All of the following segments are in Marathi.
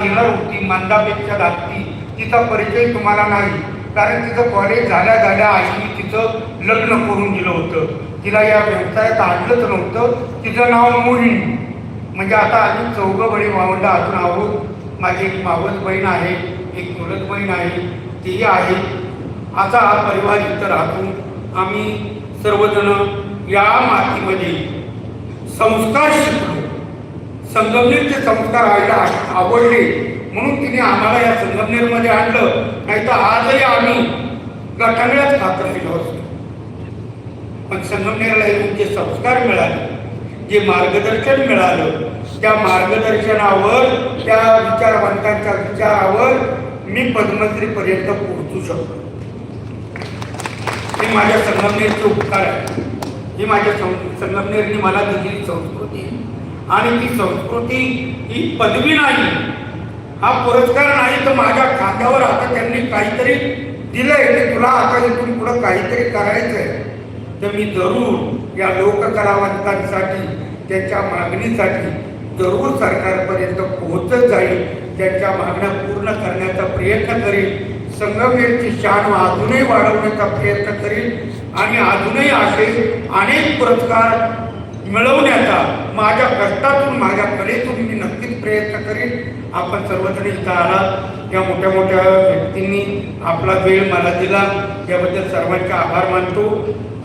होती मंदापेक्षा दाखती तिचा परिचय तुम्हाला नाही. कारण तिचं कॉलेज झाल्या झाल्या आईने तिचं लग्न करून दिलं होतं. तिला या व्यवसायात आणलंच नव्हतं. तिचं नाव मोहिनी. म्हणजे आता आम्ही चौघं बळी भावंड अजून आहोत. माझी एक मावस बहीण आहे एक मुलत बहीण आहे तीही आहे. असा हा परिवार इथं राहतो. आम्ही सर्वजण या मातीमध्ये संस्कार शिकलो. संगमनेरचे संस्कार व्हायला आवडले. म्हणून तिने आम्हाला या संगमनेरमध्ये आणलं. नाही तर आजही आम्ही गटांगळ्यात खातर दिलो असतो. पण संगमनेरला येऊन जे संस्कार मिळाले जे मार्गदर्शन मिळालं त्या मार्गदर्शनावर त्या विचारवंतांच्या विचारावर मी पद्मश्रीपर्यंत पोहोचू शकतो हे माझ्या संगमनेरचे उपकार आहे. ही माझ्या सं- संगमनेरने मला दिलेली संस्कृती आहे. आणि ती संस्कृती ही पदवी नाही हा पुरस्कार नाही तर माझ्या खात्यावर आता त्यांनी काहीतरी दिलंय. ते तुला आता इथून पुढं काहीतरी करायचं आहे तर मी जरूर या लोककलावंतांसाठी त्यांच्या मागणीसाठी जरूर सरकारपर्यंत पोहोचत जाईल. त्यांच्या मागण्या पूर्ण करण्याचा प्रयत्न करेल संगमनेरची शान अजूनही वाढवण्याचा प्रयत्न करेल आणि अजूनही असे अनेक पुरस्कार मिळवण्याचा माझ्या कष्टातून माझ्या कलेतून मी नक्कीच प्रयत्न करेन. आपण सर्वजण इथं आला या मोठ्या मोठ्या व्यक्तींनी आपला वेळ मला दिला. याबद्दल सर्वांचे आभार मानतो.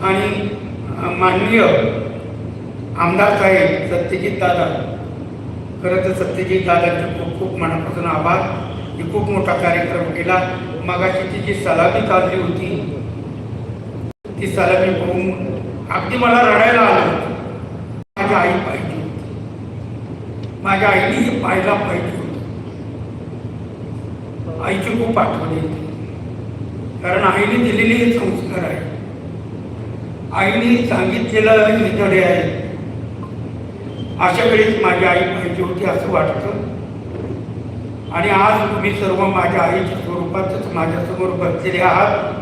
आणि माननीय आमदार साहेब सत्यजित दादा खरं तर सत्यजित दादांचे खूप खूप मनापासून आभार. हे खूप मोठा कार्यक्रम केला. मगाशीची जी सलामी काढली होती ती सलामी पाहून अगदी मला रडायला आलं माझ्या माझी आई पाहिजे माझ्या आईने हे पाहायला पाहिजे होतं. आईची खूप आठवण येते. कारण आईने दिलेले हे संस्कार आहे. आईने सांगितलेलं हे धडे आहे. अशा वेळेस माझी आई पाहिजे होती असं वाटतं. आणि आज तुम्ही सर्व माझ्या आईच्या स्वरूपातच माझ्यासमोर बसलेले आहात.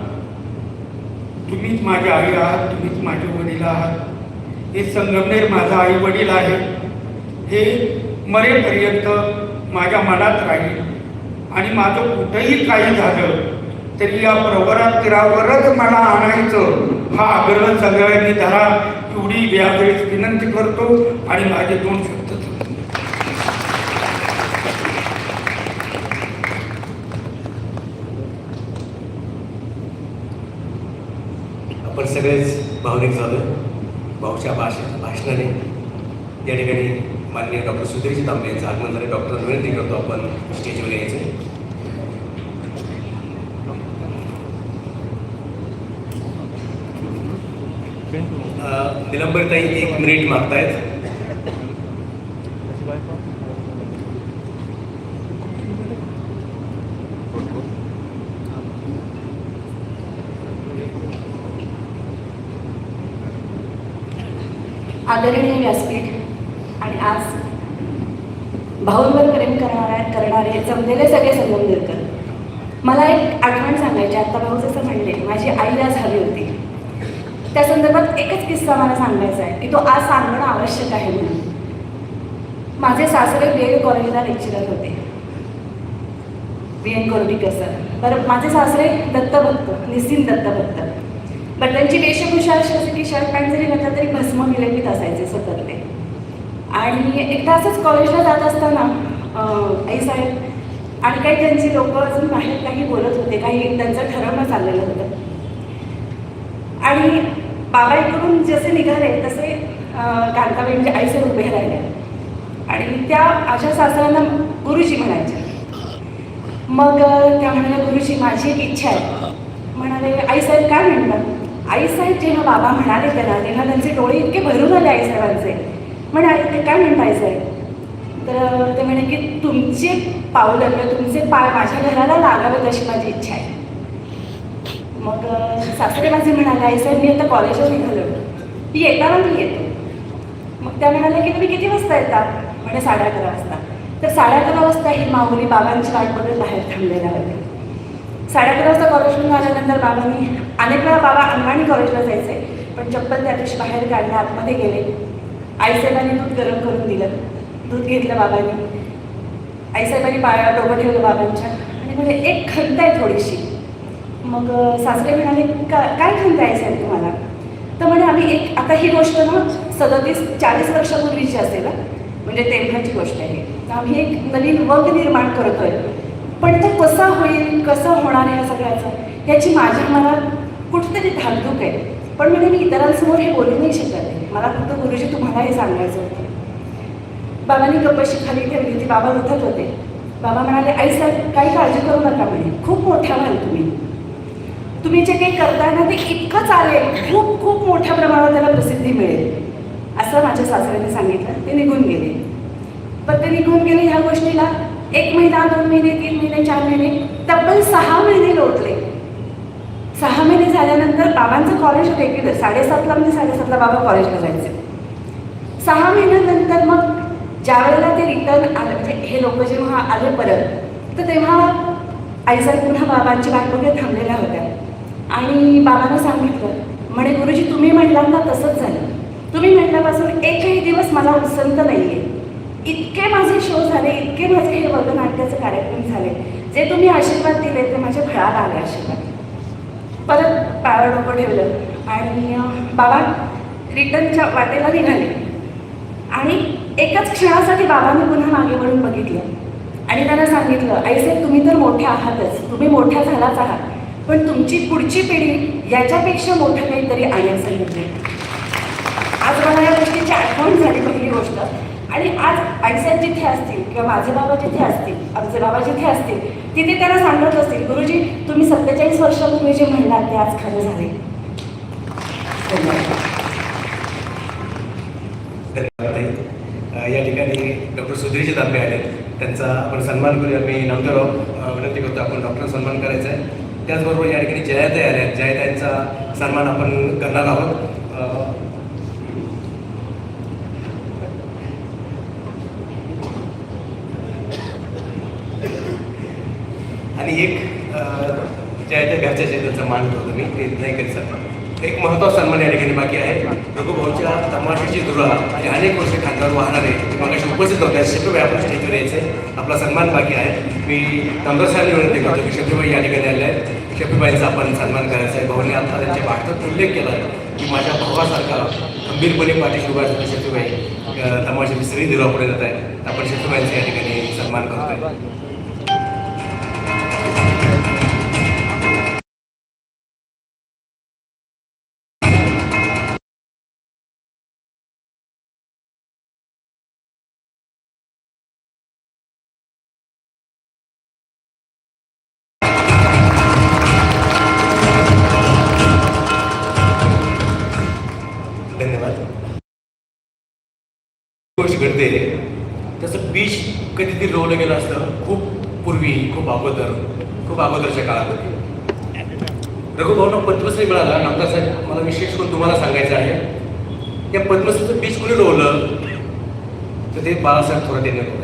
तुम्हीच माझे आई आहात तुम्हीच माझे वडील आहात. हे संगमनेर माझा आई वडील आहे. हे मरेपर्यंत माझ्या मनात राहील. आणि माझं कुठंही काही झालं तरी या प्रवरा तीरावरच मला आणायचं. हा आग्रह सगळ्यांनी धरा. एवढी यावेळेस विनंती करतो आणि माझे दोन शब्द आपण सगळेच भावनिक झालो भाऊच्या भाषा भाषणाने या ठिकाणी माननीय डॉक्टर सुधीरजी तांबे यांचं आगमन झालं डॉक्टर विनंती करतो. आपण स्टेजवर यायचे. निलंबरताई एक मिनिट मागतायत आदरणीय व्यासपीठ आणि आज भाऊंवर प्रेम करणाऱ्या करणारे जमलेले सगळे संगमनेरकर मला एक आठवण सांगायची आत्ता भाऊ जसं म्हणले माझी आई आज हवी होती. त्या संदर्भात एकच किस्सा मला सांगायचा आहे की तो आज सांगणं आवश्यक आहे म्हणून. माझे सासरे बी एड कॉलेजला लेक्चरर होते. बी एन कोर्डीकर सर बरं माझे सासरे दत्तभक्त निसीम दत्तभक्त. पण त्यांची वेशभूषा अशी असते की शर्ट पॅन्ट जरी घातला तरी भस्म विलंबित असायचे सतत ते. आणि एकदा असंच कॉलेजला जात असताना आई साहेब आणि काही त्यांची लोक अजून बाहेर काही बोलत होते काही त्यांचं ठरवणं चाललेलं होतं. आणि बाबा इकडून जसे निघाले तसे कांताबाई म्हणजे आई साहेब उभे राहिले आणि त्या आशा सासऱ्यांना गुरुजी म्हणायच्या. मग त्या म्हणाल्या गुरुजी माझी एक इच्छा आहे. म्हणाले आईसाहेब काय म्हणतात? आईसाहेब जेव्हा बाबा म्हणाले त्याला तेव्हा त्यांचे डोळे इतके भरून आले आईसाहेबांचे. म्हणाले ते काय म्हणता आईसाहेब? तर ते म्हणे की तुमचे पावलं किंवा म्हणजे तुमचे पाय माझ्या घराला लागावेत अशी माझी इच्छा आहे. मग सासरे माझे म्हणाले आईसाहेब मी आता कॉलेजवर निघालो मी येताना मी येतो. मग त्या म्हणाल्या की तुम्ही किती वाजता येतात म्हणे साडे अकरा वाजता. तर साडे अकरा वाजता ही माऊली बाबांची वाट बघत बाहेर थांबलेल्या होते साडे अकरा वाजता कॉलेजमधून आल्यानंतर बाबांनी अनेक वेळा बाबा अंगाने कॉलेजला जायचे पण चप्पल त्या दिवशी बाहेर काढल्या आतमध्ये गेले. आईसाहेबांनी दूध गरम करून दिलं. दूध घेतलं बाबांनी. आईसाहेबांनी पाया डोकं ठेवलं बाबांच्या. आणि म्हणजे एक खंत आहे थोडीशी. मग सासरे म्हणाले का काय खंत आहे साहेब तुम्हाला? तर म्हणे आम्ही एक आता ही गोष्ट ना सदतीस चाळीस वर्षापूर्वीची असेल म्हणजे तेव्हाची गोष्ट आहे. तर आम्ही एक नवीन वर्ग निर्माण करतोय. पण तो कसा होईल कसं होणार आहे या सगळ्याचं? याची माझ्या मनात कुठेतरी धाकधूक आहे. पण म्हणजे मी इतरांसमोर हे बोलू नाही शकत. आहे मला फक्त गुरुजी तुम्हाला हे सांगायचं होतं. बाबांनी गप्पशी खाली ठेवली होती बाबा उठत होते. बाबा म्हणाले आई साहेब काही काळजी करू नका म्हणे. खूप मोठ्या व्हाल तुम्ही. तुम्ही जे काही करताय ना ते इतकं चालेल. खूप खूप मोठ्या प्रमाणात त्याला प्रसिद्धी मिळेल. असं माझ्या सासऱ्याने सांगितलं. ते निघून गेले. पण ते निघून गेले ह्या गोष्टीला. एक महिना दोन महिने तीन महिने चार महिने तब्बल सहा महिने लोटले. सहा महिने झाल्यानंतर बाबांचं कॉलेज रेग्युलर साडेसातला म्हणजे साडेसातला बाबा कॉलेजला जायचे. सहा महिन्यानंतर मग ज्या वेळेला ते रिटर्न आलं म्हणजे हे लोक जेव्हा आले परत तर तेव्हा आईसाहेब पुन्हा बाबांची वाट बघत थांबलेल्या होत्या. आणि बाबांना सांगितलं म्हणे गुरुजी तुम्ही म्हटलात ना तसंच झालं. तुम्ही म्हटल्यापासून एकही दिवस मला उसंत नाही आहे इतके माझे शो झाले इतके माझे हे वर्गनाट्याचे कार्यक्रम झाले. जे तुम्ही आशीर्वाद दिले ते माझ्या फळाला आले आशीर्वाद. परत पायावर डोकं ठेवलं. आणि बाबा रिटर्नच्या वाटेला निघाले. आणि एकाच क्षणासाठी बाबांनी पुन्हा मागे वळून बघितलं. आणि त्यांना सांगितलं आईसाहेब तुम्ही तर मोठ्या आहातच. तुम्ही मोठ्या झालाच आहात. पण तुमची पुढची पिढी याच्यापेक्षा मोठं काहीतरी आणण्यास म्हणजे आज मला या गोष्टीची आठवण झाली पहिली गोष्ट. आणि आज आईसाहेब जिथे असतील किंवा माझे बाबा जिथे असतील आमचे बाबा जिथे असतील तिथे त्यांना सांगत असतील गुरुजी तुम्ही सत्तेचाळीस वर्षापूर्वी जे म्हणलात ते आज खरं झाले धन्यवाद. धन्यवाद या ठिकाणी डॉक्टर सुधीरजी दाबे आले. त्यांचा आपण सन्मान करूया. मी नामदेवराव विनंती करतो आपण डॉक्टर सन्मान करायचा आहे. त्याचबरोबर या ठिकाणी जयाताई आल्या आहेत. जयाताईंचा सन्मान आपण करणार आहोत. आणि एक ज्या जयाताई घरच्या जे मान ठेवतो मी. ते नाही करीत सन्मान. एक महत्त्वाचा सन्मान या ठिकाणी बाकी आहे. रघुभाऊच्या तमाशाची धुरा आणि अनेक वर्ष खांद्यावर वाहणारे मागाशी उपस्थित होते. शिकवे आपण स्टेजवर यायचे. आपला सन्मान बाकी आहे. मी नंबर साहेब विनंती करतो की शफीबाई या ठिकाणी आले आहेत. शफीबाईंचा आपण सन्मान करायचा आहे. भाऊने आता त्यांच्या भारतात उल्लेख केला आहे की माझ्या भावासारखा खंबीरपणे पाठीशी उभा असलेली शफीबाई तमाशाची सगळी धुरा पुढे जात आहे. आपण शफीबाईंचा या ठिकाणी सन्मान करतो आहे गोष्ट घडते. त्याचं बीच कधीतरी रोवलं गेलं असतं. खूप पूर्वी खूप अगोदर खूप अगोदरच्या काळामध्ये. रघुभाऊंना पद्मश्री मिळाला. नामदार साहेब मला विशेष करून तुम्हाला सांगायचं आहे त्या पद्मश्रीचं बीच कुणी रोवलं? तर ते बाळासाहेब थोरात यांनी रोवलं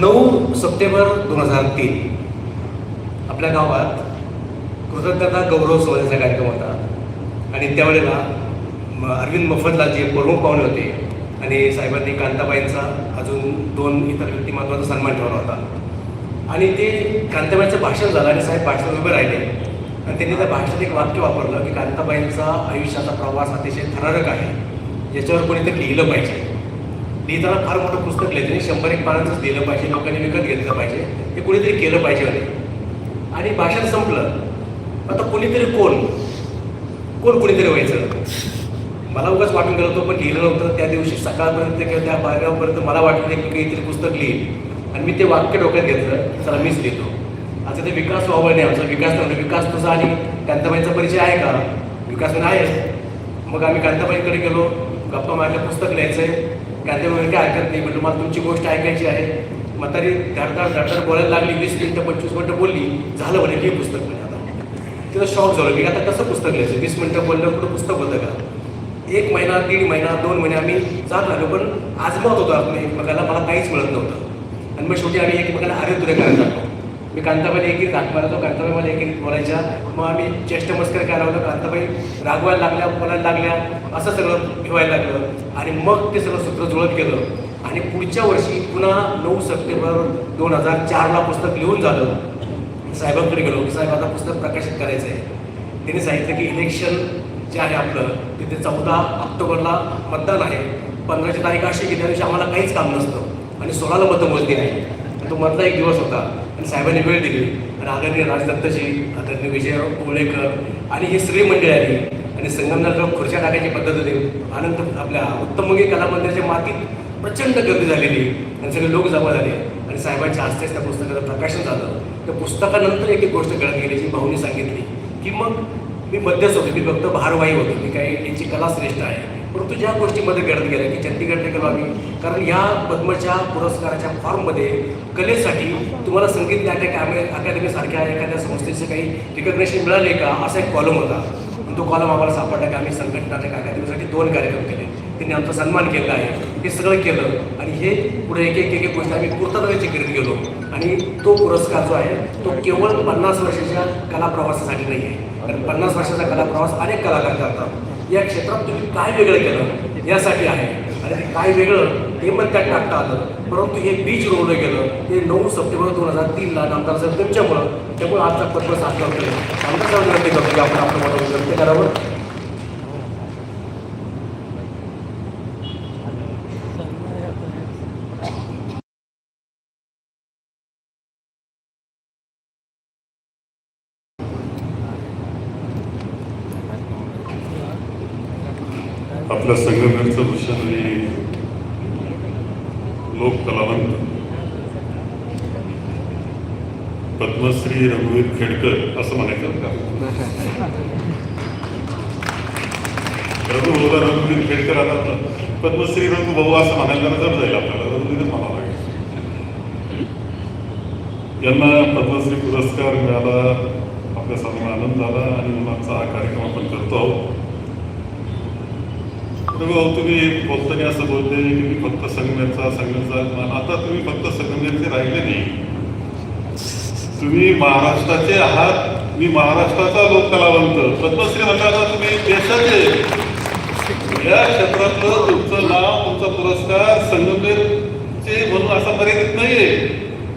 नऊ सप्टेंबर दोन हजार तीन आपल्या गावात कृतज्ञता गौरव सोहळ्याचा कार्यक्रम होता. आणि त्यावेळेला अरविंद मफतला जे प्रमुख पाहुणे होते. आणि साहेबांनी कांताबाईंचा अजून दोन इतर व्यक्तिमत्वाचा सन्मान ठेवला होता. आणि ते कांताबाईंचं भाषण झालं आणि साहेब भाषणात उभे राहिले. आणि त्यांनी त्या भाषणात एक वाक्य वापरलं की कांताबाईंचा आयुष्याचा प्रवास अतिशय थरारक आहे. याच्यावर कोणीतरी लिहिलं पाहिजे. लिहिताना फार मोठं पुस्तक लिहिलं त्यांनी. शंभर एक पानांचंच लिहिलं पाहिजे. लोकांनी विकत घेतलं पाहिजे. हे कुणीतरी केलं पाहिजे होते. आणि भाषण संपलं. आता कोणीतरी कोण? कोण कोणीतरी व्हायचं? मला उगाच वाटून गेलं होतं पण लिहिलं नव्हतं त्या दिवशी सकाळपर्यंत किंवा त्या बारापर्यंत मला वाटलं की मी काहीतरी पुस्तक लिहील आणि मी ते वाक्य डोक्यात घेतलं चला मीच लिहितो. आता ते विकास व्हावं नाही आमचा विकास नव्हता विकास तुझा आणि कांताबाईंचा परिचय आहे का? विकास आहे मग आम्ही कांताबाईकडे गेलो गप्पा मारल्या पुस्तक लिहायचं आहे कांताबाई काय ऐकत नाही म्हटलं मला तुमची गोष्ट ऐकायची आहे. म्हातारी धडधड धडधड बोलायला लागली वीस मिनटं पंचवीस मिनटं बोलली. झालं म्हणे हे पुस्तक म्हणजे आता. तिथं शॉक झालं. मी आता कसं पुस्तक लिहायचं? वीस मिनटं बोललं कुठं पुस्तक होतं का? एक महिना दीड महिना दोन महिने आम्ही जात राहिलो पण आजमावत होतो आपण एकमेकाला. मला काहीच मिळत नव्हतं. आणि मग शेवटी आम्ही एकमेकाला अरे तुरे करायला लागलो मी कांताबाई एक एक हात मारतो कांताबाई मला एक एक बोलायच्या. मग आम्ही चेष्ट मस्कर करायला लागलो कांताबाई रागवायला लागल्या बोलायला लागल्या. असं सगळं ठेवायला लागलं. आणि मग ते सगळं सूत्र जुळत गेलं. आणि पुढच्या वर्षी पुन्हा नऊ सप्टेंबर दोन हजार चारला पुस्तक लिहून झालं. साहेबांकडे गेलो. की साहेब आता पुस्तक प्रकाशित करायचं आहे त्यांनी सांगितलं की इलेक्शन जे आहे आपलं तिथे चौदा ऑक्टोबरला मतदान आहे. पंधराची तारीख अशी की त्या दिवशी आम्हाला काहीच काम नसतं. आणि सोळाला मतं मोजली नाही. तो मधला एक दिवस होता. आणि साहेबांनी वेळ दिली. आणि आदरणीय राजदत्तजी आदरणीय विजय कोवळेकर आणि ही सगळी मंडळी आली आणि संगमनेरला खुर्च्या टाकायची पद्धत होती अनंत आपल्या उत्तमंगी कला मंदिराच्या मातीत प्रचंड गर्दी झालेली. आणि सगळे लोक जमा झाले. आणि साहेबांच्या हस्तेच त्या पुस्तकाचं प्रकाशन झालं. त्या पुस्तकानंतर एक एक गोष्ट कळत गेली जी भाऊनी सांगितली की मग मी मध्यस्थ होतो मी फक्त भारवाही होतो मी काही त्यांची कला श्रेष्ठ आहे. परंतु ज्या गोष्टीमध्ये घडत गेल्या की चंदीगडला गेलो आम्ही कारण या पद्मच्या पुरस्काराच्या फॉर्ममध्ये कलेसाठी तुम्हाला संगीत नाटक अकॅदमीसारख्या एखाद्या संस्थेचे काही रिकग्नेशन मिळाले का? असा एक कॉलम होता. तो कॉलम आम्हाला सापडला की आम्ही संगीत नाटक अकादमीसाठी दोन कार्यक्रम केले. त्यांनी आमचा सन्मान केला आहे. हे सगळं केलं. आणि हे पुढे एक एक एक एक गोष्ट आम्ही पूर्तत्वाची करीत गेलो. आणि तो पुरस्कार जो आहे तो केवळ पन्नास वर्षाच्या कला प्रवासासाठी नाही आहे. कारण पन्नास वर्षाचा कला प्रवास अनेक कलाकार करतात. या क्षेत्रात तुम्ही काय वेगळं केलं? यासाठी आहे. आणि ते काय वेगळं ते पण त्यात टाकता आलं. परंतु हे बीच रोवलं गेलं. ते नऊ सप्टेंबर दोन हजार तीनला नामदार साहेब त्यांच्यामुळं त्यामुळे आजचा पद्म साथ करतोय आमदार साहेब विनंती करतो की आपण आपलं मत करावं. आपल्या संगमेरचं भूषण हे लोक कलावंत. पद्मश्री रघुवीर खेडकर असं म्हणायचं का? रघुभाऊला रघुवीर खेडकर आता पद्मश्री रघुभाऊ असं म्हणायला जर जाईल आपल्याला रघुवीरच म्हणावं लागेल यांना पद्मश्री पुरस्कार मिळाला आपल्या सर्वांना आनंद झाला आणि मुलांचा हा कार्यक्रम आपण करतो आहोत. भाऊ तुम्ही बोलताना असं बोलले की मी फक्त संगमेरचा संगमेरचा आता तुम्ही फक्त संगमेरचे राहिले नाही. तुम्ही महाराष्ट्राचे आहात. मी महाराष्ट्राचा लोक कलावंत पद्मश्री म्हणताना तुम्ही देशाचे. या क्षेत्रातलं तुमचं नाव तुमचा पुरस्कार संगमेरचे म्हणून असा मर्यादित नाहीये.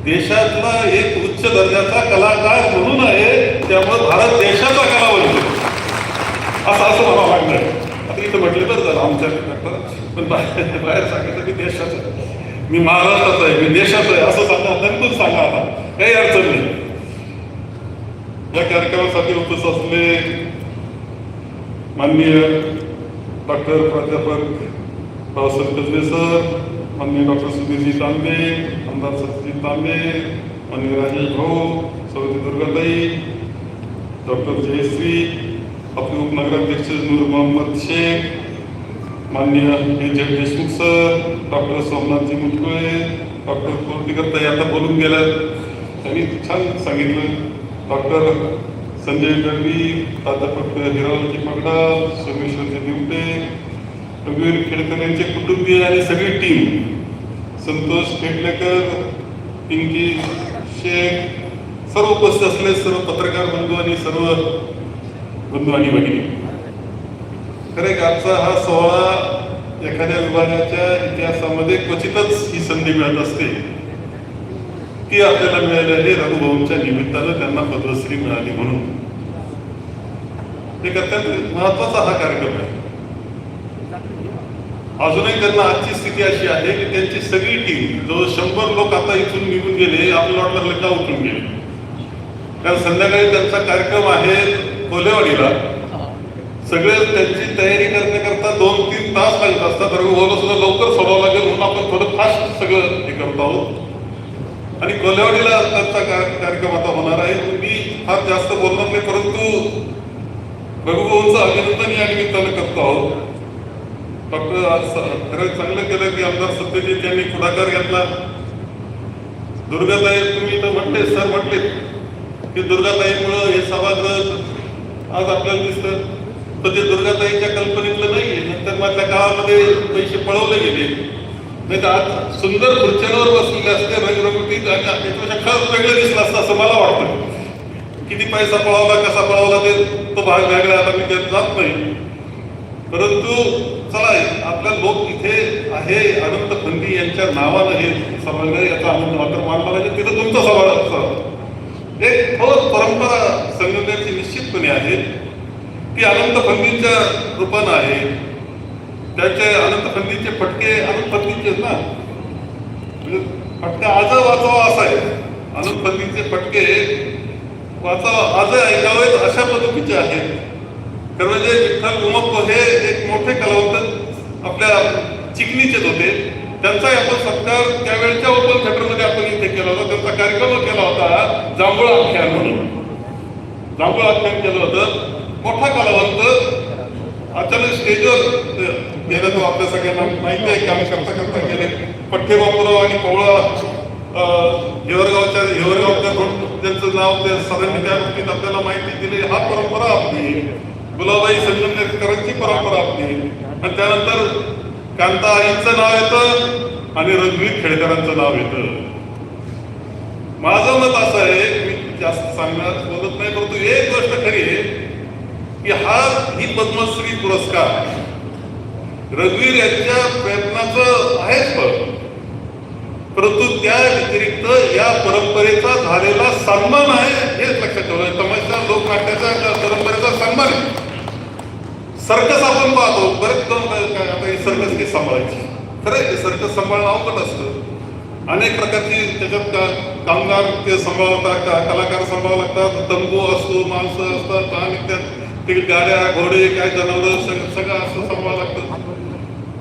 देशातला एक उच्च दर्जाचा कलाकार म्हणून आहे त्यामुळे भारत देशाचा कलावंत. असं असं मला वाटतं इथं म्हटलं तर झालं आमच्या पण बाहेर बाहेर सांगितलं की देशाचं मी महाराष्ट्राचा आहे मी देशाचं आहे असं सांगा नंतर सांगा आता. काही अडचण नाही. या कार्यक्रमासाठी उपस्थित असले माननीय डॉक्टर प्राध्यापक रावसाहेब कजवे सर माननीय डॉक्टर सुधीरजी तांबे आमदार सत्यजित तांबे माननीय राजेश भाऊ सौदी दुर्गाताई डॉक्टर जयश्री आपले उपनगराध्यक्ष नूर मोहम्मद शेख माननीय हे जे Deshmukh sir doctor Somnathji Mutkule doctor Kortikar ताई आता बोलून गेल्या त्यांनी छान सांगितलं. डॉक्टर संजय गडवी प्राध्यापक हिरावजी पगडा सोमेश्वरजी दिवटे रघुवीर खेडकर यांचे कुटुंबीय आणि सगळी टीम संतोष खेडलेकर पिंकी शेख सर्व उपस्थित असलेले सर्व पत्रकार बंधू आणि सर्व बंधू आणि भगिनी खरे आजचा हा सोहळा एखाद्या विभागाच्या इतिहासामध्ये क्वचितच ही संधी मिळत असते. ती आपल्याला मिळालेली रघुभाऊंच्या निमित्तानं त्यांना पद्मश्री मिळाली म्हणून. एक अत्यंत महत्त्वाचा हा कार्यक्रम आहे. अजूनही त्यांना आजची स्थिती अशी आहे की त्यांची सगळी टीम जवळ शंभर लोक आता इथून निघून गेले आपल्याला वाटलं का उठून गेले? कारण संध्याकाळी त्यांचा कार्यक्रम आहे कोलेवाडीला सगळे त्यांची तयारी करण्याकरता दोन तीन तास लागत असतात. रघुभाऊला सुद्धा लवकर सोडावं लागेल म्हणून आपण थोडं फास्ट सगळं हे करत आहोत. आणि कोल्हेवाडीला त्यांचा कार्यक्रम आता होणार आहे. मी फार जास्त बोलणार नाही परंतु रघुभाऊंचं अभिनंदन या निमित्तानं करतो आहोत. डॉक्टर आज खरं चांगलं केलं की आमदार सत्यजित यांनी पुढाकार घेतला. दुर्गाताई तुम्ही तर म्हटले सर म्हटले की दुर्गाताईमुळं हे सभागृह आज आपल्याला दिसतं पण ते दुर्गाताईच्या कल्पनेतलं नाहीये. नंतर मधल्या काळामध्ये पैसे पळवले गेले. नाही तर आज सुंदर खुर्च्यांवर बसलेले असते रंगरंगोटीत आणि त्याच्यापेक्षा खरंच वेगळं दिसलं असतं असं मला वाटतं. किती पैसा पळवला कसा पळवला ते तो भाग वेगळा आता मी त्यात जात नाही. परंतु चला आपला लोक इथे आहे अनंत खंडी यांच्या नावानं हे सभागृह याचा आनंद मात्र मानला पाहिजे तिथं तुमचा सभा एक ठोस परंपरा संघटनेची निश्चितपणे आहे. ती अनंत फंदीच्या रूपानं आहे. त्याचे अनंत फंदीचे फटके अनंत फंदीचे आहेत ना. म्हणजे फटका आज वाचावा असा आहे. अनंत फंदीचे फटके वाचावा आज ऐकावेत अशा पद्धतीचे आहेत. तर म्हणजे विठ्ठल उमप्प हे एक मोठे कलावंत आपल्या चिकनीचेच होते. त्यांचा आपण सत्कार त्यावेळच्या ओपन थिएटरमध्ये आपण इथे केला होता. त्यांचा कार्यक्रम केला होता जांभूळ आख्यान म्हणून. जांभूळ आख्यान केलं होतं. मोठा कलावंत अचानक स्टेजवर गेला तो आपल्या सगळ्यांना माहिती आहे की आम्ही करता करता गेले. पठ्ठे बापूराव आणि कोवळा हेवरगावच्या हेवरगावच्या त्यांचं नाव ते सगळ्यांनी त्या बाबतीत आपल्याला माहिती दिली. हा परंपरा आपली गुलाबाई संगमनेरकरांची परंपरा आपली. आणि त्यानंतर कांता आईचं नाव येतं आणि रणवीर खेडकरांचं नाव येतं. माझं मत असं आहे मी जास्त सांगणार बोलत नाही परंतु एक गोष्ट खरी आहे की हा ही पद्मश्री पुरस्कार रघुवीर यांच्या प्रयत्नाचं आहेच पण परंतु त्या व्यतिरिक्त या परंपरेचा झालेला सन्मान आहे हेच लक्षात ठेवलं तमाशा लोकनाट्याचा परंपरेचा सन्मान आहे. सर्कस आपण पाहतो. बरेच जण काय आता ही सर्कस हे सांभाळायची. खरं आहे सर्कस सांभाळणं अवघड असतं. अनेक प्रकारची त्याच्यात का कामगार ते सांभाळतात का कलाकार सांभाळावं लागतात तंबू असतो माणसं असतात आणि त्यात ते गाड्या घोडे काय जनावर सगळं असं सांभाळावं लागतं.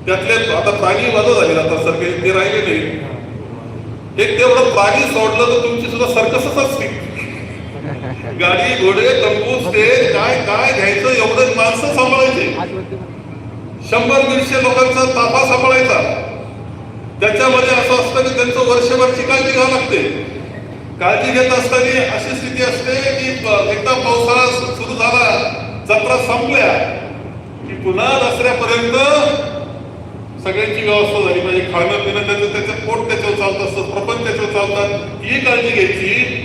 त्यातले आता प्राणी वाद झाले आता सारखे ते राहिले नाही एक तेवढं प्राणी सोडलं तर तुमची सुद्धा सर्कसच असते. गाडी घोडे तंबू स्टेज काय काय घ्यायचं एवढं माणसं सांभाळायचे. शंभर दीडशे लोकांचा ताफा सांभाळायचा. त्याच्यामध्ये असं असतं की त्यांचं वर्षभरची काळजी घ्यावी लागते. काळजी घेत असताना अशी स्थिती असते की एकदा पावसाळा सुरू झाला जत्रा संपल्या की पुन्हा दसऱ्यापर्यंत सगळ्यांची व्यवस्था झाली. म्हणजे पाहिजे खाणं पिणं त्याचं त्याचं पोट त्याच्यावर चालत असतं प्रपंच त्याच्यावर चालतात. ही काळजी घ्यायची.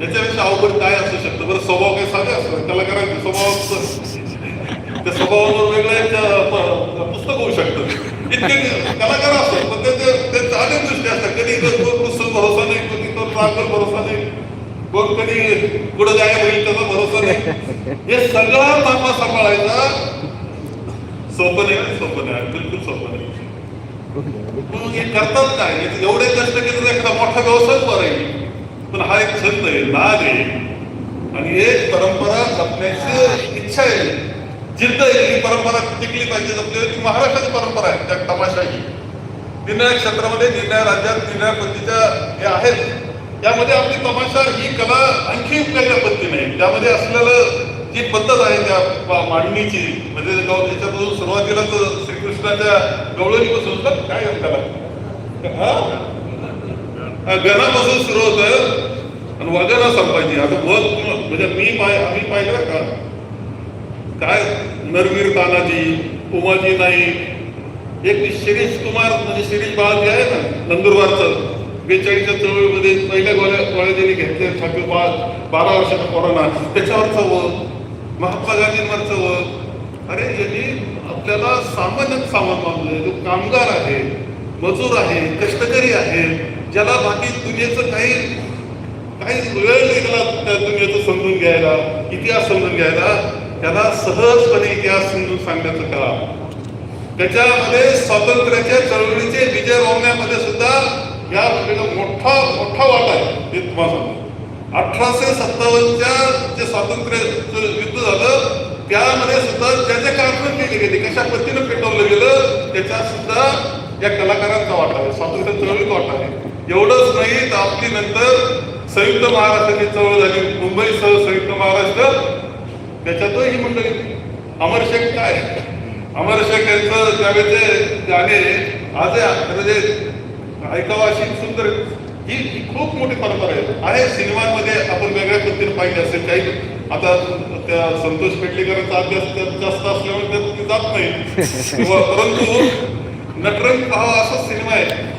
याच्यापेक्षा अवघड काय असू शकतं? बरं स्वभाव काही साधे असतो कलाकारांचे स्वभाव त्या स्वभावावर वेगळं पुस्तक होऊ शकतं. इतके कलाकार असतात पण त्याचे त्यांचे अनेक दृष्टी असतात. कधी कोण पुस्तक भरोसा नाही कधी कोण रागवर भरोसा नाही कोण कधी पुढे जायला होईल त्याचा भरोसा नाही. हे सगळा तापा सांभाळायचा. सोपं नाही सोपं नाही बिलकुल सोपं नाही. मग हे करतात काय? एवढे कष्ट केले एखादा मोठा व्यवसाय बरा तर हा एक छंद आहे नाद आहे. आणि एक परंपरा जपण्याची इच्छा आहे. जिद्द आहे ही परंपरा टिकली पाहिजे जपली ती महाराष्ट्राची परंपरा आहे त्या तमाशाही निर्णय क्षेत्रामध्ये निर्णय राज्यात निर्णय पद्धतीच्या हे आहेत. त्यामध्ये आपली तमाशा ही कला आणखी वेगळ्या पद्धतीने त्यामध्ये असलेलं जी पद्धत आहे त्या मांडणीची म्हणजे त्याच्यापासून सुरुवातीलाच श्रीकृष्णाच्या गवळणीपासून तर काय त्याला? हा, गणापासून सुरू होतं आणि वगैरे संपायची. आता बहुत म्हणजे मी पाय आम्ही पाहिलं का? काय? नरवीर तानाजी उमाजी नाईक एक शिरीष कुमार म्हणजे शिरीष बाळाजी आहे ना नंदुरबारचं. बेचाळीसच्या चळवळीमध्ये पहिल्या गोळ्या गोळ्या घेतले छापे बा बारा वर्षाचा कोरोना त्याच्यावरचं व महात्मा गांधींवरचं व अरे यांनी आपल्याला सामान्य सामान मानलंय जो कामगार आहे मजूर आहे कष्टकरी आहे ज्याला बाकी दुनियेचं काही काही वेळ नाही त्याला त्या दुनियेचं समजून घ्यायला इतिहास समजून घ्यायला त्याला सहजपणे इतिहास समजून सांगण्याचं काम त्याच्यामध्ये स्वातंत्र्याच्या चळवळीचे विजय रोवण्यामध्ये सुद्धा या मोठा मोठा वाटा आहे ते तुम्हाला सांगतो. अठराशे सत्तावन्नच्या जे स्वातंत्र्य युद्ध झालं त्यामध्ये सुद्धा ज्या कारण केली गेली कशा पद्धतीनं पेटवलं गेलं त्याच्यात सुद्धा या कलाकारांचा वाटा आहे स्वातंत्र्य चळवळीचा वाटा आहे. एवढंच नाही तर आपली नंतर संयुक्त महाराष्ट्राची चळवळ झाली. मुंबईसह संयुक्त महाराष्ट्र. त्याच्यातही ही मंडळी. अमर शेख काय? अमर शेख यांचं त्यावेळेचे गाणे आज म्हणजे ऐकावं अशी सुंदर ही खूप मोठी परंपरा आहे. सिनेमांमध्ये आपण वेगळ्या पद्धतीने पाहिजे असेल. काही आता त्या संतोष पेटलेकरांचा अभ्यास जास्त असल्यामुळे जात नाही. परंतु नटरंग पहावा असा सिनेमा आहे.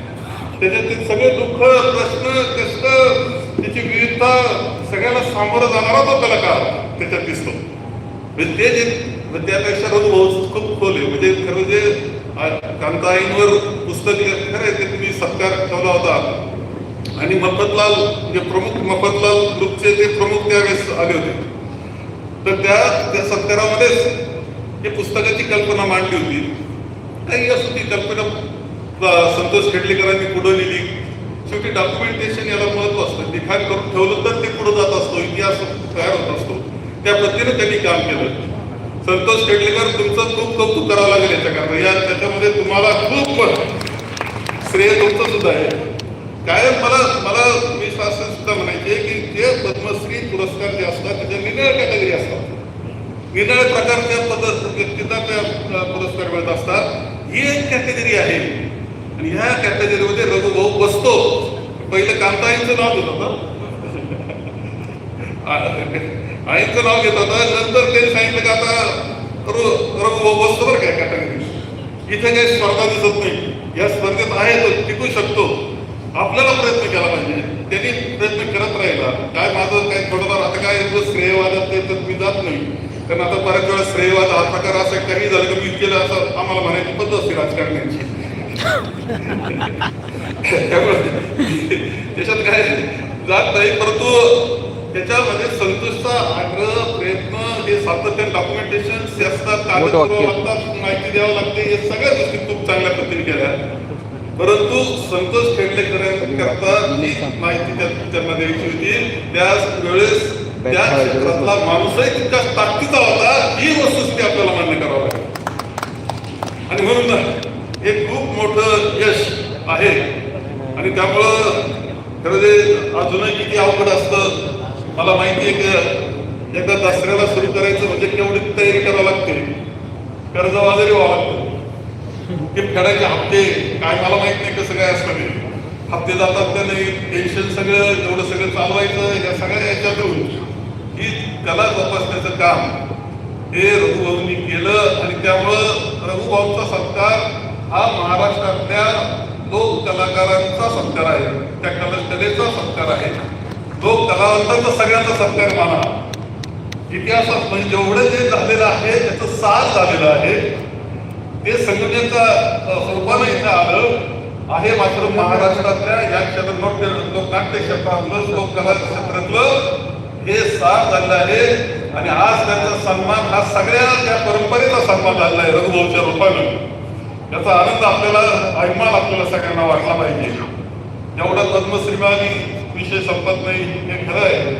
त्याच्यात ते सगळे दुःख प्रश्न कष्ट त्याची विविधता सगळ्याला सामोरं जाणारा तो कलाकार त्याच्यात दिसतो. म्हणजे ते जे म्हणजे त्यापेक्षा रोज भाऊ खूप खोल आहे. म्हणजे खरं म्हणजे कांताईंवर पुस्तक खरं आहे ते तुम्ही सत्कार ठेवला होता. आणि मफतलाल जे प्रमुख मफतलाल ग्रुपचे ते प्रमुख त्यावेळेस आले होते. तर त्या त्या सत्कारामध्येच हे पुस्तकाची कल्पना मांडली होती. काही असू ती कल्पना संतोष खेडलेकरांनी पुढे लिहिली. शेवटी डॉक्युमेंटेशन याला महत्त्व असतं. लिखाण करून ठेवलं तर ते पुढे जात असतो. इतिहास तयार होत असतो. त्या पद्धतीने त्यांनी काम केलं. संतोष खेडलेकर तुमचं खूप कौतुक करावं लागेल याच्याकरता या त्याच्यामध्ये तुम्हाला खूप श्रेय तुमचं सुद्धा आहे. काय मला मला मी शासन सुद्धा म्हणायचे की जे पद्मश्री पुरस्कार जे असतात त्याच्या निरनिळ्या कॅटेगरी असतात. निरनिळ्या प्रकारच्या पद व्यक्तींना त्या पुरस्कार मिळत असतात. ही एक कॅटेगरी आहे. आणि ह्या कॅटेगरीमध्ये रघुभाऊ बसतो. पहिलं कांताईंचं नाव घेत होतं. आईचं नाव घेत होता. नंतर त्यांनी सांगितलं की आता रघु- रघुभाऊ बसतो बरं काय कॅटेगरी इथे काही स्पर्धा दिसत नाही. या स्पर्धेत आहे तो टिकू शकतो. आपल्याला प्रयत्न केला पाहिजे. त्यांनी प्रयत्न करत राहिला. काय माझं काय थोडंफार आता काय श्रेयवादात ते तर मी जात नाही. कारण आता बऱ्याच वेळा श्रेयवाद हा प्रकार असा काही झालं की मी केलं असं आम्हाला म्हणायची पद्धत असते राजकारण्याची. त्याच्यात काय जात नाही परंतु त्याच्यामध्ये संतोषचा आग्रह प्रयत्न हे सातत्याने डॉक्युमेंटेशन असतात माहिती द्यावं लागते हे सगळ्या गोष्टी खूप चांगल्या पद्धतीने केल्या. परंतु संतोष खेळलेकरांकरता जी माहिती त्या- त्यांना द्यायची होती. त्याच वेळेस त्या क्षेत्रातला माणूसही तितका ताकदीचा होता. ही वस्तुस्थिती आपल्याला मान्य करावं लागेल. आणि म्हणून हे खूप मोठं यश आहे. आणि त्यामुळं खरं ते अजूनही किती अवघड असतं मला माहिती आहे की एकदा दसऱ्याला सुरू करायचं म्हणजे केवढी तयारी करावी लागते. कर्जबाजारी व्हावं लागतं. ते फेडायचे हप्ते काय मला माहीत नाही कसं काय असतं हप्ते जातात का नाही टेन्शन सगळं एवढं सगळं चालवायचं या सगळ्या याच्यातून ही त्याला जोपासण्याचं काम हे रघुभाऊंनी केलं आणि त्यामुळं रघुभाऊंचा सत्कार हा महाराष्ट्रातल्या लोक कलाकारांचा सत्कार आहे त्या कलाकलेचा सत्कार आहे. लोक कलावंतांचा सगळ्यांचा सत्कार माना. इतिहासात म्हणजे जेवढं जे झालेलं आहे त्याचं साथ झालेलं आहे. ते संघटनेचा स्वरूपानं इथं आलं आहे मात्र महाराष्ट्रातल्या या क्षेत्रात नृत्य लोकनाट्य क्षेत्रातलं लोककला क्षेत्रातलं हे साथ झालेलं आहे. आणि आज त्यांचा सन्मान हा सगळ्या त्या परंपरेचा सन्मान झालेला आहे रघुभाऊच्या रूपानं. याचा आनंद आपल्याला अभिमान आपल्याला सगळ्यांना वाटला पाहिजे. एवढं पद्मश्री मिळाली विषय संपत नाही हे खरं आहे.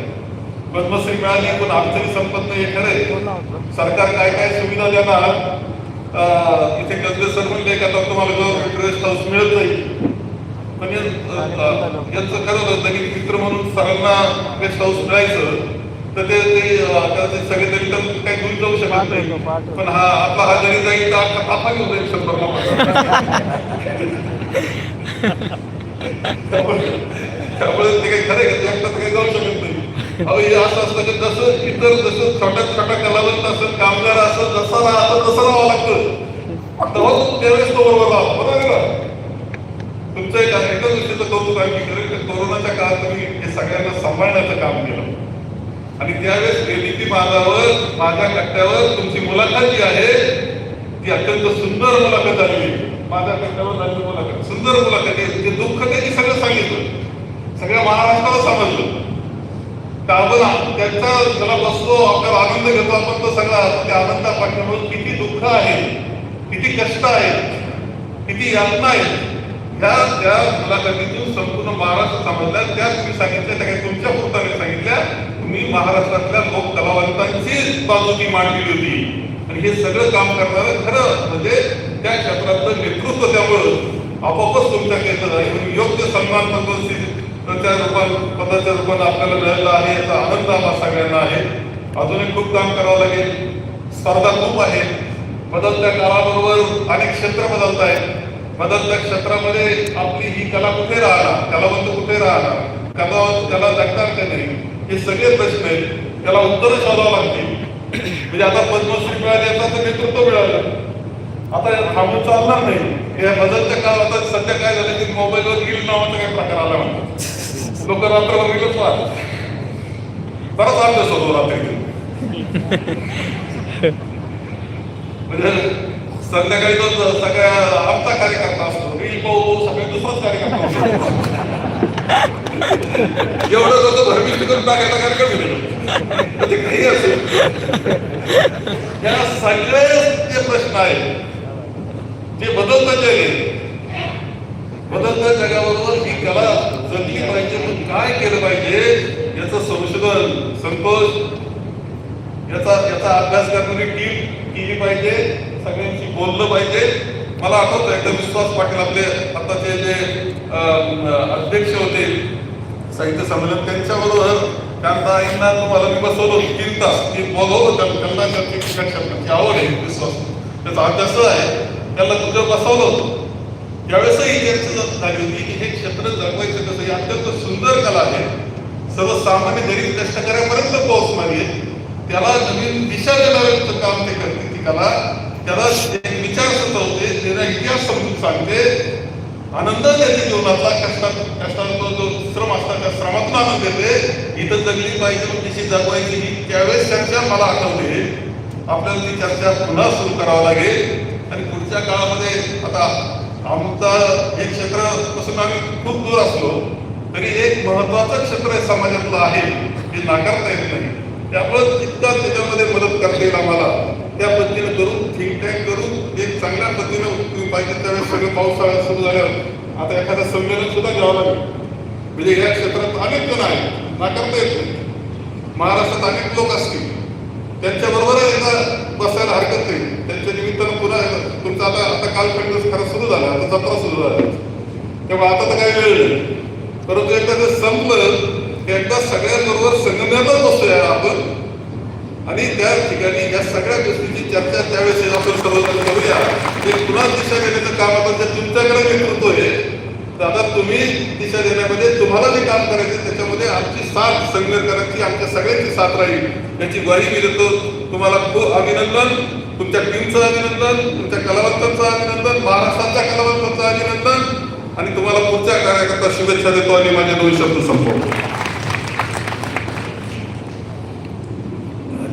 पद्मश्री मिळाली पण अडचणी संपत नाही हे खरं आहे. सरकार काय काय सुविधा देणार? इथे कसबे सर म्हणले का आता तुम्हाला गव्हर्नमेंट रेस्ट हाऊस मिळत नाही. पण या- यांचं खरं होतं की मित्र म्हणून सगळ्यांना रेस्ट हाऊस मिळायचं. तर ते सगळे तर काही दूर जाऊ शकत नाही. पण हा आपला हा जरी जाईल तर अख्खा ताफा घेऊन जाईल शंभर त्यामुळे ते काही खरं ते एकटा काही जाऊ शकत नाही. अहो हे असं असतं की जसं इतर जसं छोट्या छोट्या कलावंत असत कामगार असत जसं राहतं तसं राहावं लागतं. तेव्हा त्यावेळेस तो बरोबर ना तुमचं एक एका गोष्टीचं कौतुक आहे की कोरोनाच्या काळात तुम्ही हे सगळ्यांना सांभाळण्याचं काम केलं. आणि त्यावेळेस एबीपी माझावर माझ्या कट्ट्यावर तुमची मुलाखत जी आहे ती अत्यंत सुंदर मुलाखत झाली माझ्या कट्ट्यावर झाली मुलाखत. सुंदर मुलाखत आहे. ते दुःख त्यांनी सगळं सांगितलं. सगळ्या महाराष्ट्राला समजलं. आपण त्यांचा त्याला बसतो आपल्याला आनंद घेतो. आपण तो सगळा त्या आनंदा पाठवून किती दुःख आहे किती कष्ट आहे किती यातना आहे. ह्या त्या मुलाखतीतून संपूर्ण महाराष्ट्र समजल्या त्या तुम्ही सांगितल्या त्या काही तुमच्या पुरताने सांगितल्या. मी महाराष्ट्रातल्या लोक कलावंतांची बाजूची मांडली होती. आणि हे सगळं काम करणारं खरं म्हणजे त्या क्षेत्रातलं नेतृत्व त्यामुळं आपोआपच तुमच्या केलं आहे. म्हणजे योग्य सन्मान पद्धती त्या रूपात पदाच्या रूपात आपल्याला मिळालं आहे याचा आनंद आम्हा सगळ्यांना आहे. अजूनही खूप काम करावं लागेल. स्पर्धा खूप आहे. बदलत्या काळाबरोबर अनेक क्षेत्र बदलत आहेत. बदलत्या क्षेत्रामध्ये आपली ही कला कुठे राहणार? कलावंत कुठे राहणार? कला त्याला जगणार का नाही? हे सगळे प्रश्न आहेत. त्याला उत्तर शोधावं लागतील. म्हणजे आता पद्मश्री मिळाली आता तर नेतृत्व मिळालं. आता थांबून चालणार नाही. हे बदलत्या काळात आता सध्या काय झालं की मोबाईलवर रील नावाचा काही प्रकार आला म्हणतात. लोक रात्रभर रीलच पाहतात. बराच अभ्यास होतो रात्री म्हणजे संध्याकाळी तो सगळ्या आमचा कार्यकर्ता असतो. रील पाहू सगळे दुसराच कार्यकर्ता असतो. एवढं होतं भरमिष्ट करून टाकायला कार्यक्रम कमी ते काही असेल. या सगळे जे प्रश्न आहेत ते बदलतं जग बदलत्या जगाबरोबर ही कला जगली पाहिजे पण काय केलं पाहिजे याचं संशोधन संतोष याचा याचा अभ्यास करणारी टीम केली पाहिजे सगळ्यांशी बोललं पाहिजे. मला आठवतं एकदा विश्वास पाटील आपले आताचे जे अध्यक्ष होते साहित्य संमेलन त्यांच्याबरोबर कांताईंना तुम्हाला मी बसवलं तीन तास मी बोलवलं त्यांना त्यांना त्यांची आवड आहे विश्वास. त्याचा अभ्यास आहे. त्याला तुझं बसवलं होतं. त्यावेळेसही त्यांची झाली होती की हे क्षेत्र जगवायचं कसं ही अत्यंत सुंदर कला आहे. सर्वसामान्य गरीब कष्टकऱ्यापर्यंत पोहोचणारी आहे. त्याला नवीन दिशा देणारं काम ते करते ती कला त्याला एक विचार सुचवतो त्याला इतिहास समजून सांगते आनंद देते जीवनाचा कष्टात कष्टात जो श्रम असतात त्या श्रमातून आनंद देते इथं जगली पाहिजे तिची जगवायची ही त्यावेळेस चर्चा मला आठवली आपल्याला ती चर्चा पुन्हा सुरू करावं लागेल आणि पुढच्या काळामध्ये आता आमचा हे क्षेत्रपासून आम्ही खूप दूर असलो तरी एक महत्वाचं क्षेत्र आहे समाजातलं आहे हे नाकारता येत नाही त्यामुळं तितका त्याच्यामध्ये मदत करता येईल आम्हाला त्या पद्धतीने करून थिंक टँक करून एक चांगल्या पद्धतीने तुम्ही पाहिजे त्यावेळेस सगळं पावसाळा सुरू झाल्यावर. आता एखादं संमेलन सुद्धा घ्यावं लागेल. म्हणजे या क्षेत्रात अनेक जण आहेत. नाकारता येत नाही. महाराष्ट्रात अनेक लोक असतील. त्यांच्या बरोबर एकदा बसायला हरकत नाही. त्यांच्या निमित्तानं पुन्हा तुमचं आता आता पंडित खरं सुरू झाला आता जत्रा सुरू झाला. तेव्हा आता तर काही वेळ नाही. परंतु एकदा जर संपलं एकदा सगळ्यांबरोबर संगम्यातच बसूया आपण आणि त्या ठिकाणी या सगळ्या गोष्टींची चर्चा त्यावेळेस आपण सर्वजण करूया. ते पुन्हा दिशा देण्याचं काम आपण जर तुमच्याकडे नेतृत्व आहे तर आता तुम्ही दिशा देण्यामध्ये तुम्हाला जे काम करायचं त्याच्यामध्ये आमची साथ संघटनाची आमच्या सगळ्यांची साथ राहील. याची ग्वाही मी देतो. तुम्हाला खूप अभिनंदन. तुमच्या टीमचं अभिनंदन. तुमच्या कलावंतांचं अभिनंदन. महाराष्ट्राच्या कलावंतांचं अभिनंदन. आणि तुम्हाला पुढच्या कार्यकर्ता शुभेच्छा देतो आणि माझ्या दोन शब्द संपवतो.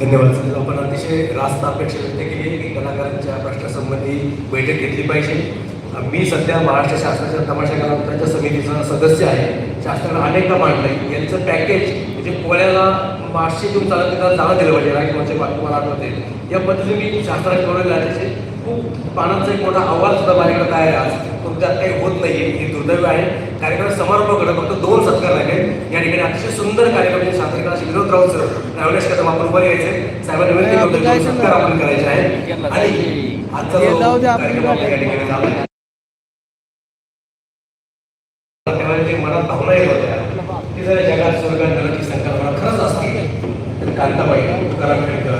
धन्यवाद. सर आपण अतिशय रास्त अपेक्षा व्यक्त केली आहे की कलाकारांच्या प्रश्नासंबंधी बैठक घेतली पाहिजे. मी सध्या महाराष्ट्र शासनाच्या तमाशा कलावंतांच्या समितीचा सदस्य आहे. शासनानं अनेकदा आहे यांचं पॅकेज म्हणजे पोळ्याला पाचशे देऊन चालत त्याला जाणं दिलं पाहिजे. राईट म्हणजे बाकी मला आठवते. या पद्धतीने मी शासनाला थोडं गाण्याचे खूप पानांचा एक मोठा अहवाल सुद्धा माझ्याकडे तयार आहे. आज पण त्यात काही होत नाही हे दुर्दैव आहे. कार्यक्रम समारोपाकडे फक्त दोन सत्कार लागेल या ठिकाणी अतिशय सुंदर कार्यक्रम सादर करा विनोद राऊत सर. रवलेश कदम आपण उभं यायचे साहेबांनी विनंती सत्कार आपण करायचे आहे आणि आजचा जो कार्यक्रम आपल्या या ठिकाणी झाला आहे. तेव्हा जे मनात भावना येत होत्या की जर जगात स्वर्ग नरकाची संकल्पना खरंच असते. तर कांताबाई तुकाराम खेडकर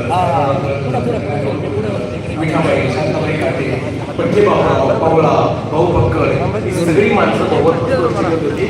विठाबाई शांताबाई काटे बाबा पावळा भाऊ भक्कड ही सगळी माणसं होती.